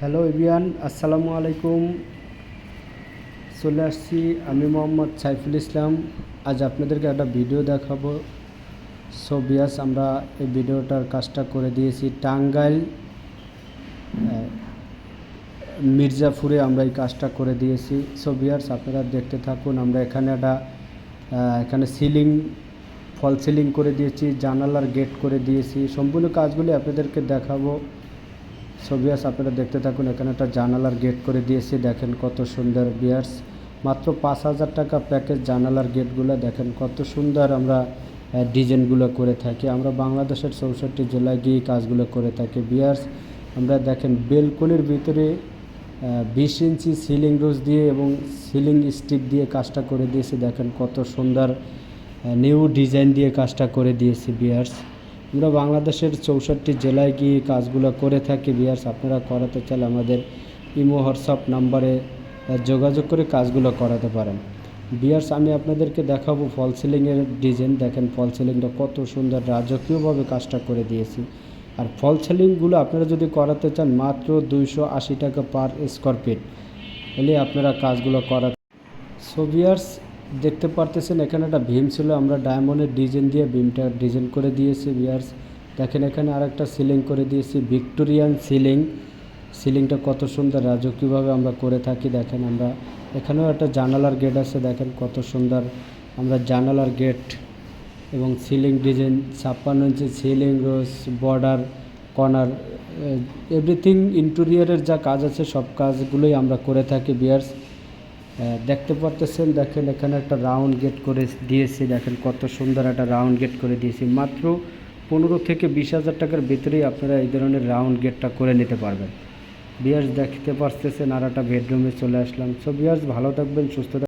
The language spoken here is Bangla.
হ্যালো ইবিয়ান আসসালামু আলাইকুম চলে আসছি আমি মোহাম্মদ সাইফুল ইসলাম। আজ আপনাদেরকে একটা ভিডিও দেখাবো। সো বিয়াস আমরা এই ভিডিওটার কাজটা করে দিয়েছি টাঙ্গাইল মির্জাপুরে আমরা এই কাজটা করে দিয়েছি। সো বিয়ার্স আপনারা দেখতে থাকুন, আমরা এখানে একটা এখানে সিলিং ফল সিলিং করে দিয়েছি, জানালার গেট করে দিয়েছি। সম্পূর্ণ কাজগুলি আপনাদেরকে দেখাবো। সো বিয়ার্স আপনারা দেখতে থাকুন, এখানে একটা জানালার গেট করে দিয়েছি। দেখেন কত সুন্দর বিয়ার্স মাত্র পাঁচ হাজার টাকা প্যাকেজ জানালার গেটগুলো দেখেন কত সুন্দর আমরা ডিজাইনগুলো করে থাকি। আমরা বাংলাদেশের চৌষট্টি জেলায় গিয়ে কাজগুলো করে থাকি বিয়ার্স আমরা দেখেন বেলকনির ভিতরে বিশ ইঞ্চি সিলিং রোজ দিয়ে এবং সিলিং স্টিপ দিয়ে কাজটা করে দিয়েছি। দেখেন কত সুন্দর নিউ ডিজাইন দিয়ে কাজটা করে দিয়েছি বিয়ার্স আমরা বাংলাদেশের চৌষট্টি জেলায় গিয়ে কাজগুলো করে থাকি বিয়ার্স আপনারা করাতে চাইলে আমাদের ইমো, হোয়াটসঅ্যাপ নাম্বারে যোগাযোগ করে কাজগুলো করাতে পারেন। বিয়ার্স আমি আপনাদেরকে দেখাবো ফল সিলিংয়ের ডিজাইন। দেখেন, ফল সিলিংটা কত সুন্দর রাজকীয়ভাবে কাজটা করে দিয়েছি। আর ফল সিলিংগুলো আপনারা যদি করাতে চান, মাত্র দুইশো আশি টাকা পার স্কোয়ার ফিট। হলে আপনারা কাজগুলো করা সো বিয়ার্স দেখতে পারতেছেন, এখানে একটা ভীম ছিল, আমরা ডায়মন্ডের ডিজাইন দিয়ে ভীমটা ডিজাইন করে দিয়েছি বিয়ার্স দেখেন এখানে আরেকটা সিলিং করে দিয়েছি ভিক্টোরিয়ান সিলিং সিলিংটা কত সুন্দর, রাজকীয়ভাবে আমরা করে থাকি, দেখেন আমরা। এখানেও একটা জানালার গেট আছে, দেখেন কত সুন্দর। আমরা জানালার গেট এবং সিলিং ডিজাইন ছাপ্পান্ন ইঞ্চি ceiling rose border corner everything ইন্টেরিয়রের যা কাজ আছে, সব কাজগুলোই আমরা করে থাকি বিয়ার্স দেখতে পারতেছেন, দেখেন এখানে একটা রাউন্ড গেট করে দিয়েছি, দেখেন কত সুন্দর একটা রাউন্ড গেট করে দিয়েছি। মাত্র পনেরো থেকে বিশ হাজার টাকার ভিতরেই আপনারা এই ধরনের রাউন্ড গেটটা করে নিতে পারবেন। বিয়ার্স দেখতে পারতেছেন, আর একটা বেডরুমে চলে আসলাম। সো বিয়ার্স ভালো থাকবেন, সুস্থ